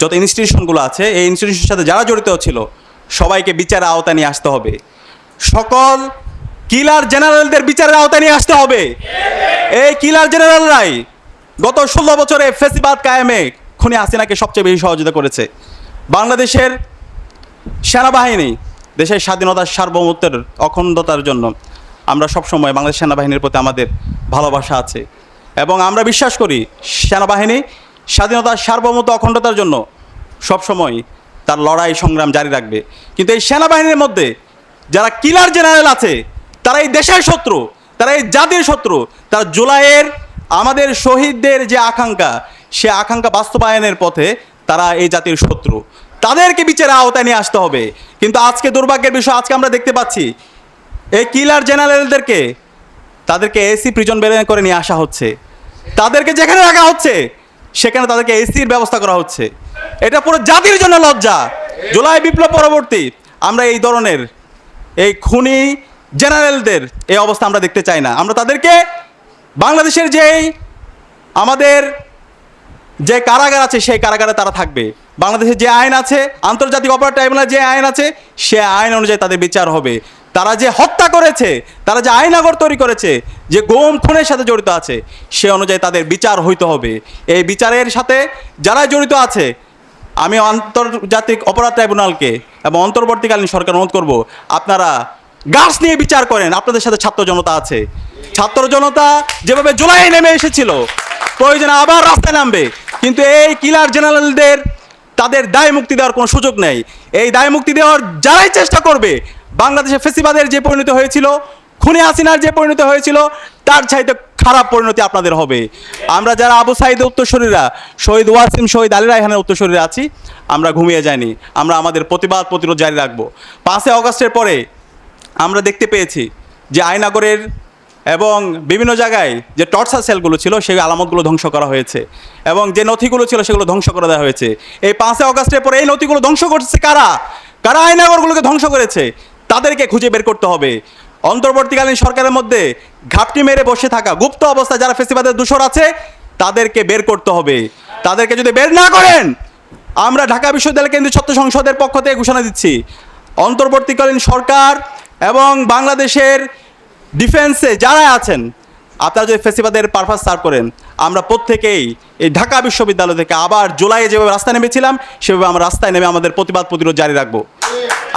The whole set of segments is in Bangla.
যত ইনস্টিটিউশনগুলো আছে, এই ইনস্টিটিউশনের সাথে যারা জড়িত ছিল, সবাইকে বিচারের আওতায় নিয়ে আসতে হবে। সকল কিলার জেনারেলদের বিচারের আওতায় নিয়ে আসতে হবে। এই কিলার জেনারেলরাই গত ষোলো বছরে ফেসিবাদ কায়েমে খুনি হাসিনাকে সবচেয়ে বেশি সহযোগিতা করেছে। বাংলাদেশের সেনাবাহিনী দেশের স্বাধীনতার সার্বভৌমত্বের অখণ্ডতার জন্য আমরা সবসময় বাংলাদেশ সেনাবাহিনীর প্রতি আমাদের ভালোবাসা আছে। এবং আমরা বিশ্বাস করি, সেনাবাহিনী স্বাধীনতার সার্বভৌমত্ব, অখণ্ডতার জন্য সবসময় তার লড়াই সংগ্রাম জারি রাখবে। কিন্তু এই সেনাবাহিনীর মধ্যে যারা কিলার জেনারেল আছে, তারা এই দেশের শত্রু, তারা এই জাতির শত্রু, তারা জুলাইয়ের আমাদের শহীদদের যে আকাঙ্ক্ষা, সে আকাঙ্ক্ষা বাস্তবায়নের পথে তারা এই জাতির শত্রু। তাদেরকে বিচারের আওতায় নিয়ে আসতে হবে। কিন্তু আজকে দুর্ভাগ্যের বিষয়, আজকে আমরা দেখতে পাচ্ছি, এই কিলার জেনারেলদেরকে তাদেরকে এসি প্রিজন বের করে নিয়ে আসা হচ্ছে। তাদেরকে যেখানে রাখা হচ্ছে সেখানে তাদেরকে এসির ব্যবস্থা করা হচ্ছে। এটা পুরো জাতির জন্য লজ্জা। জুলাই বিপ্লব পরবর্তী আমরা এই ধরনের এই খুনি জেনারেলদের এই অবস্থা আমরা দেখতে চাই না। আমরা তাদেরকে বাংলাদেশের যেই আমাদের যে কারাগার আছে, সেই কারাগারে তারা থাকবে। বাংলাদেশের যে আইন আছে, আন্তর্জাতিক অপরাধ ট্রাইব্যুনাল যে আইন আছে, সে আইন অনুযায়ী তাদের বিচার হবে। তারা যে হত্যা করেছে, তারা যে আইনাগর তৈরি করেছে, যে গোম খুনের সাথে জড়িত আছে, সে অনুযায়ী তাদের বিচার হইতে হবে। এই বিচারের সাথে যারা জড়িত আছে, আমি আন্তর্জাতিক অপরাধ ট্রাইব্যুনালকে এবং অন্তর্বর্তীকালীন সরকার অনুরোধ করব, আপনারা গাছ নিয়ে বিচার করেন, আপনাদের সাথে ছাত্র জনতা আছে। ছাত্র জনতা যেভাবে জুলাই নেমে এসেছিল, প্রয়োজনে আবার রাস্তায় নামবে, কিন্তু এই কিলার জেনারেলদের তাদের দায় মুক্তি দেওয়ার কোনো সুযোগ নেই। এই দায় মুক্তি দেওয়ার যারাই চেষ্টা করবে বাংলাদেশে ফেসিবাদের যে পরিণতি হয়েছিল, খুনে হাসিনার যে পরিণতি হয়েছিল, তার চাইতে খারাপ পরিণতি আপনাদের হবে। আমরা যারা আবু সাইদের উত্তরসূরিরা, শহীদ ওয়াসিম, শহীদ আলী রায়হানের উত্তরসূরিরা আছি, আমরা ঘুমিয়ে যাইনি। আমরা আমাদের প্রতিবাদ প্রতিরোধ জারি রাখব। পাঁচই অগস্টের পরে আমরা দেখতে পেয়েছি যে আয়নাগরের এবং বিভিন্ন জায়গায় যে টর্চার সেলগুলো ছিল, সেই আলামতগুলো ধ্বংস করা হয়েছে এবং যে নথিগুলো ছিল, সেগুলো ধ্বংস করে দেওয়া হয়েছে। এই পাঁচই অগস্টের পরে এই নথিগুলো ধ্বংস করছে কারা? কারা আয়নাগরগুলোকে ধ্বংস করেছে? তাদেরকে খুঁজে বের করতে হবে। অন্তর্বর্তীকালীন সরকারের মধ্যে ঘাপটি মেরে বসে থাকা গুপ্ত অবস্থায় যারা ফেসিবাদের দূষর আছে, তাদেরকে বের করতে হবে। তাদেরকে যদি বের না করেন, আমরা ঢাকা বিশ্ববিদ্যালয় কেন্দ্রীয় ছাত্র সংসদের পক্ষ থেকে ঘোষণা দিচ্ছি। অন্তর্বর্তীকালীন সরকার এবং বাংলাদেশের ডিফেন্সে যারা আছেন, আপনারা যদি ফেসিবাদের পারপাস সার্ভ করেন, আমরা প্রত্যেকেই এই ঢাকা বিশ্ববিদ্যালয় থেকে আবার জুলাইয়ে যেভাবে রাস্তায় নেমেছিলাম, সেভাবে আমরা রাস্তায় নেমে আমাদের প্রতিবাদ প্রতিরোধ জারি রাখব।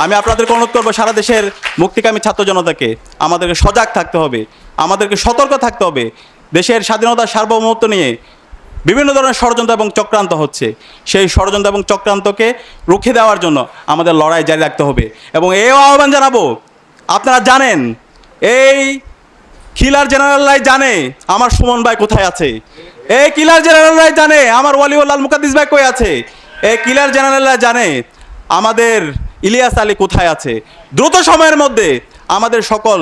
আমি আপনাদেরকে অনুরোধ করব, সারা দেশের মুক্তিকামী ছাত্র জনতাকে আমাদেরকে সজাগ থাকতে হবে, আমাদেরকে সতর্ক থাকতে হবে। দেশের স্বাধীনতার সার্বভৌমত্ব নিয়ে বিভিন্ন ধরনের ষড়যন্ত্র এবং চক্রান্ত হচ্ছে। সেই ষড়যন্ত্র এবং চক্রান্তকে রুখে দেওয়ার জন্য আমাদের লড়াই জারি রাখতে হবে। এবং এও আহ্বান জানাব, আপনারা জানেন, এই কিলার জেনারেলরাই জানে আমার সুমন ভাই কোথায় আছে। এই কিলার জেনারেলরাই জানে আমার ওয়ালিউল্লাল মুকাদ্দিস ভাই কই আছে। এই কিলার জেনারেলরা জানে আমাদের ইলিয়াস আলী কোথায় আছে? দ্রুত সময়ের মধ্যে আমাদের সকল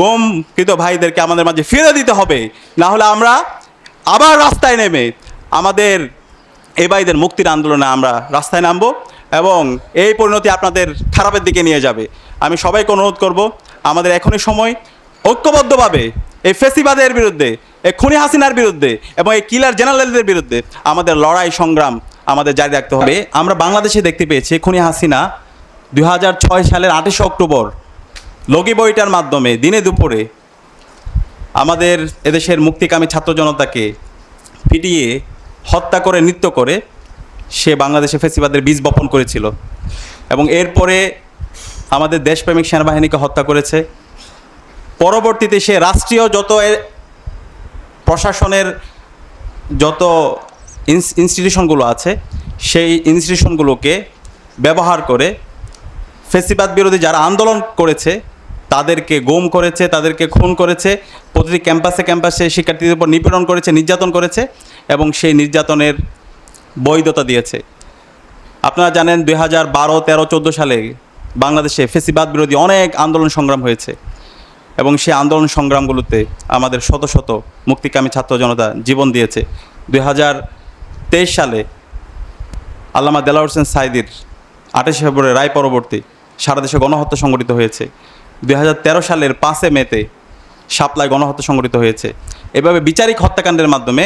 গমকৃত ভাইদেরকে আমাদের মাঝে ফিরে দিতে হবে। না হলে আমরা আবার রাস্তায় নেমে আমাদের এ ভাইদের মুক্তির আন্দোলনে আমরা রাস্তায় নামবো এবং এই পরিণতি আপনাদের খারাপের দিকে নিয়ে যাবে। আমি সবাইকে অনুরোধ করব, আমাদের এখনই সময় ঐক্যবদ্ধভাবে এই ফেসিবাদের বিরুদ্ধে, এই খুনি হাসিনার বিরুদ্ধে এবং এই কিলার জেনারেলদের বিরুদ্ধে আমাদের লড়াই সংগ্রাম আমাদের জারি রাখতে হবে। আমরা বাংলাদেশে দেখতে পেয়েছি খুনি হাসিনা দুই হাজার ছয় সালের আঠাশে অক্টোবর লগি বইটার মাধ্যমে দিনে দুপুরে আমাদের এদেশের মুক্তিকামী ছাত্র জনতাকে পিটিয়ে হত্যা করে, নৃত্য করে সে বাংলাদেশে ফেসিবাদের বীজ বপন করেছিল। এবং এরপরে আমাদের দেশপ্রেমিক সেনাবাহিনীকে হত্যা করেছে। পরবর্তীতে সে রাষ্ট্রীয় যত প্রশাসনের যত ইনস্টিটিউশনগুলো আছে, সেই ইনস্টিটিউশনগুলোকে ব্যবহার করে ফেসিবাদ বিরোধী যারা আন্দোলন করেছে, তাদেরকে গুম করেছে, তাদেরকে খুন করেছে, প্রতিটি ক্যাম্পাসে ক্যাম্পাসে শিক্ষার্থীদের উপর নিপীড়ন করেছে, নির্যাতন করেছে এবং সেই নির্যাতনের বৈধতা দিয়েছে। আপনারা জানেন দুই হাজার বারো, তেরো, চোদ্দ সালে বাংলাদেশে ফেসিবাদ বিরোধী অনেক আন্দোলন সংগ্রাম হয়েছে এবং সেই আন্দোলন সংগ্রামগুলোতে আমাদের শত শত মুক্তিকামী ছাত্র জনতা জীবন দিয়েছে। দুই হাজার তেইশ সালে আল্লামা দেলাওয়ার হোসেন সাইদির আঠাশে ফেব্রুয়ারি রায় পরবর্তী সারা দেশে গণহত্যা সংগঠিত হয়েছে। দুই হাজার তেরো সালের পাঁচে মেতে শাপলায় গণহত্যা সংগঠিত হয়েছে। এভাবে বিচারিক হত্যাকাণ্ডের মাধ্যমে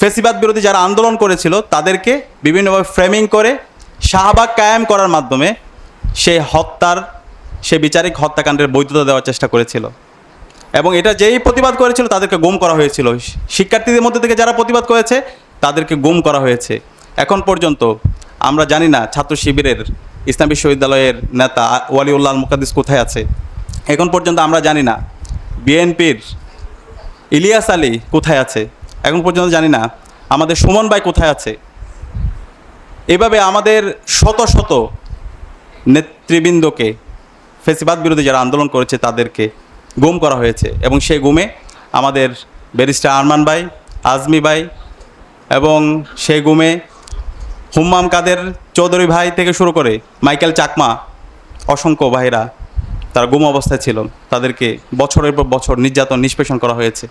ফেসিবাদ বিরোধী যারা আন্দোলন করেছিল, তাদেরকে বিভিন্নভাবে ফ্রেমিং করে, শাহবাগ কায়েম করার মাধ্যমে সেই হত্যার, সে বিচারিক হত্যাকাণ্ডের বৈধতা দেওয়ার চেষ্টা করেছিল। এবং এটা যেই প্রতিবাদ করেছিল, তাদেরকে গুম করা হয়েছিল। শিক্ষার্থীদের মধ্যে থেকে যারা প্রতিবাদ করেছে তাদেরকে গুম করা হয়েছে। এখন পর্যন্ত আমরা জানি না ছাত্র শিবিরের ইসলাম বিশ্ববিদ্যালয়ের নেতা ওয়ালিউল্লাহ মুকাদ্দিস কোথায় আছে। এখন পর্যন্ত আমরা জানি না বিএনপির ইলিয়াস আলী কোথায় আছে। এখন পর্যন্ত জানি না আমাদের সুমন ভাই কোথায় আছে। এভাবে আমাদের শত শত নেতৃবৃন্দকে ফেসিবাদ বিরোধী যারা আন্দোলন করেছে তাদেরকে গুম করা হয়েছে এবং সেই গুমে আমাদের ব্যারিস্টার আরমান ভাই, আজমি ভাই এবং সেই গুমে হুম্মাম কাদের চৌধুরী ভাই থেকে শুরু করে মাইকেল চাকমা, অসংখ্য ভাইরা তারা গুম অবস্থায় ছিল। তাদেরকে বছরের পর বছর নির্যাতন, নিষ্পেষণ করা হয়েছে।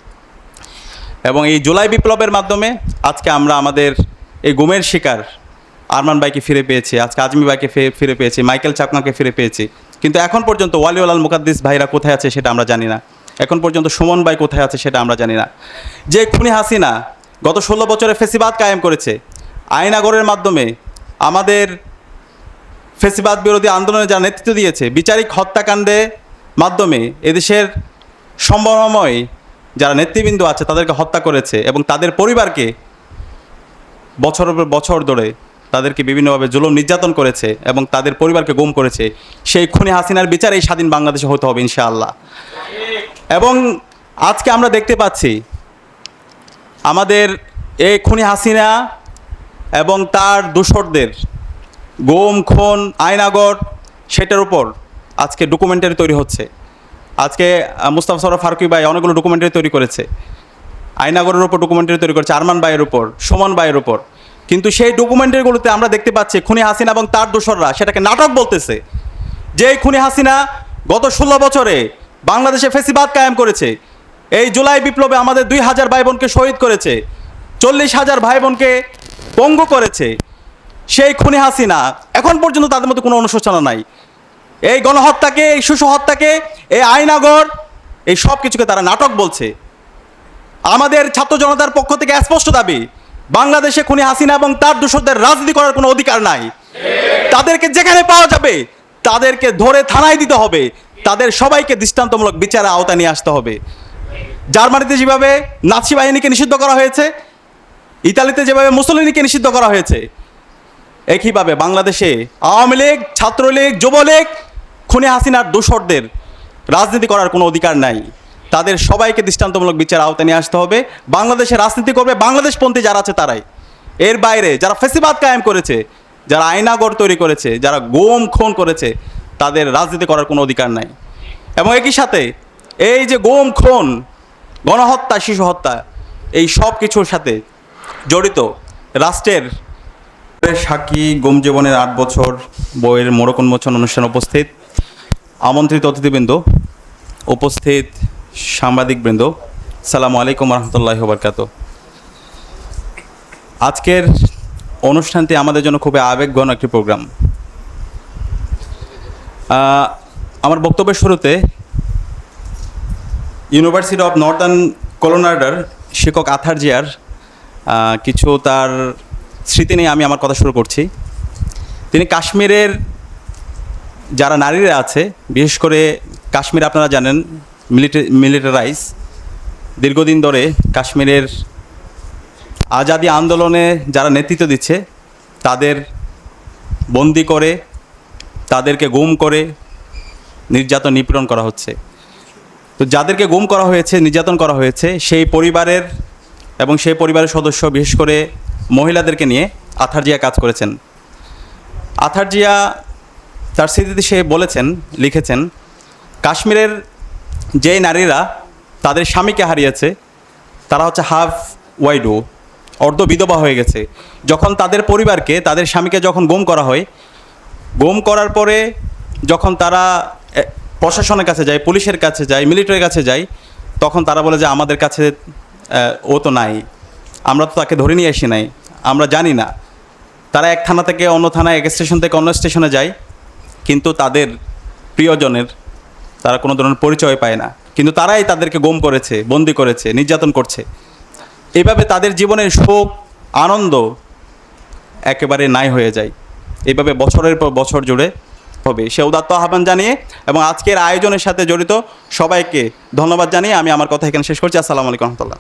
এবং এই জুলাই বিপ্লবের মাধ্যমে আজকে আমরা আমাদের এই গুমের শিকার আরমান ভাইকে ফিরে পেয়েছি, আজকে আজমি ভাইকে ফে- ফিরে পেয়েছি, মাইকেল চাকমাকে ফিরে পেয়েছি। কিন্তু এখন পর্যন্ত ওয়ালিউল মুকাদ্দিস ভাইরা কোথায় আছে সেটা আমরা জানি না। এখন পর্যন্ত সুমন ভাই কোথায় আছে সেটা আমরা জানি না। যে খুনি হাসিনা গত ষোলো বছরে ফেসিবাদ কায়েম করেছে। আইনাগরের মাধ্যমে আমাদের ফেসিবাদ বিরোধী আন্দোলনে যারা নেতৃত্ব দিয়েছে, বিচারিক হত্যাকাণ্ডে মাধ্যমে এদেশের সম্ভাবনাময় যারা নেতৃবৃন্দ আছে, তাদেরকে হত্যা করেছে এবং তাদের পরিবারকে বছরের পর বছর ধরে তাদেরকে বিভিন্নভাবে জুলুম নির্যাতন করেছে এবং তাদের পরিবারকে গুম করেছে। সেই খুনি হাসিনার বিচার এই স্বাধীন বাংলাদেশে হতে হবে ইনশাআল্লাহ। এবং আজকে আমরা দেখতে পাচ্ছি আমাদের এই খুনি হাসিনা এবং তার দূষরদের গোম, খুন আয়নাগর সেটার উপর আজকে ডকুমেন্টারি তৈরি হচ্ছে। আজকে মুস্তাফা সরফ ফারুকি ভাই অনেকগুলো ডকুমেন্টারি তৈরি করেছে। আয়নাগরের উপর ডকুমেন্টারি তৈরি করেছে, আরমান ভাইয়ের উপর, সুমন ভাইয়ের উপর। কিন্তু সেই ডকুমেন্টারিগুলোতে আমরা দেখতে পাচ্ছি খুনি হাসিনা এবং তার দোসররা সেটাকে নাটক বলতেছে। যে খুনি হাসিনা গত ষোলো বছরে বাংলাদেশে ফেসিবাদ কায়েম করেছে এই জুলাই বিপ্লবে আমাদের দুই হাজার ভাই বোনকে শহীদ করেছে, চল্লিশ হাজার ভাই বোনকে পঙ্গু করেছে সেই খুনি হাসিনা। এখন পর্যন্ত তাদের মধ্যে কোনো অনুশোচনা নাই। এই গণহত্যাকে, এই শিশু হত্যাকে এই আইনাগর, এই সব কিছুকে তারা নাটক বলছে। আমাদের ছাত্র জনতার পক্ষ থেকে স্পষ্ট দাবি, বাংলাদেশে খুনি হাসিনা এবং তার দূষরদের রাজনীতি করার কোনো অধিকার নাই। তাদেরকে যেখানে পাওয়া যাবে, তাদেরকে ধরে থানায় দিতে হবে। তাদের সবাইকে দৃষ্টান্তমূলক বিচারে আওতায় নিয়ে আসতে হবে। জার্মানিতে যেভাবে নাৎসি বাহিনীকে নিষিদ্ধ করা হয়েছে, ইতালিতে যেভাবে মুসলিনীকে নিষিদ্ধ করা হয়েছে, একইভাবে বাংলাদেশে আওয়ামী লীগ, ছাত্রলীগ, যুবলীগ, খুনে হাসিনার দোসরদের রাজনীতি করার কোনো অধিকার নাই। তাদের সবাইকে দৃষ্টান্তমূলক বিচার আওতায় নিয়ে আসতে হবে। বাংলাদেশে রাজনীতি করবে বাংলাদেশপন্থী যারা আছে তারাই। এর বাইরে যারা ফেসিবাদ কায়েম করেছে, যারা আইনাগর তৈরি করেছে, যারা গোম খুন করেছে, তাদের রাজনীতি করার কোনো অধিকার নাই। এবং একই সাথে এই যে গোম খুন গণহত্যা শিশু হত্যা এই সব কিছুর সাথে জড়িত রাষ্ট্রের সাক্ষী গুম জীবনের আট বছর, বইয়ের মোড়ক উন্মোচন অনুষ্ঠানে উপস্থিত। আমন্ত্রিত অতিথিবৃন্দ, উপস্থিত সাংবাদিকবৃন্দ, সালাম আলাইকুম রহমতুল্লাহ বরকাত আজকের অনুষ্ঠানটি আমাদের জন্য খুবই আবেগঘন একটি প্রোগ্রাম। আমার বক্তব্যের শুরুতে ইউনিভার্সিটি অফ নর্দার্ন কলোনার্ডার শিক্ষক আথার জিয়ার কিছু তার স্মৃতি নিয়ে আমি আমার কথা শুরু করছি। তিনি কাশ্মীরের যারা নারীরা আছে, বিশেষ করে কাশ্মীর আপনারা জানেন, মিলিটারি, মিলিটারাইজ, দীর্ঘদিন ধরে কাশ্মীরের আজাদি আন্দোলনে যারা নেতৃত্ব দিচ্ছে, তাদের বন্দি করে, তাদেরকে গুম করে নির্যাতন নিপীড়ন করা হচ্ছে। তো যাদেরকে গুম করা হয়েছে, নির্যাতন করা হয়েছে, সেই পরিবারের এবং সেই পরিবারের সদস্য, বিশেষ করে মহিলাদেরকে নিয়ে আথারজিয়া কাজ করেছেন। আথারজিয়া তার স্মৃতিতে সে বলেছেন, লিখেছেন, কাশ্মীরের যেই নারীরা তাদের স্বামীকে হারিয়েছে, তারা হচ্ছে হাফ ওয়াইডো অর্ধ বিধবা হয়ে গেছে। যখন তাদের পরিবারকে, তাদের স্বামীকে যখন গুম করা হয়, গুম করার পরে যখন তারা প্রশাসনের কাছে যায় পুলিশের কাছে যায় মিলিটারির কাছে যায় তখন তারা বলে যে আমাদের কাছে ও তো নাই। আমরা তো তাকে ধরে নিয়ে আসি নাই। আমরা জানি না। তারা এক থানা থেকে অন্য থানায়, এক স্টেশন থেকে অন্য স্টেশনে যায়, কিন্তু তাদের প্রিয়জনের, তারা কোনো ধরনের পরিচয় পায় না। কিন্তু তারাই তাদেরকে গুম করেছে, বন্দি করেছে, নির্যাতন করছে। এভাবে তাদের জীবনের সুখ আনন্দ একেবারে নাই হয়ে যায়। এভাবে বছরের পর বছর জুড়ে হবে। সে উদাত্ত আহ্বান জানিয়ে এবং আজকের আয়োজনের সাথে জড়িত সবাইকে ধন্যবাদ জানিয়ে আমি আমার কথা এখানে শেষ করছি। আসসালামু আলাইকুম রহমতুল্লাহ।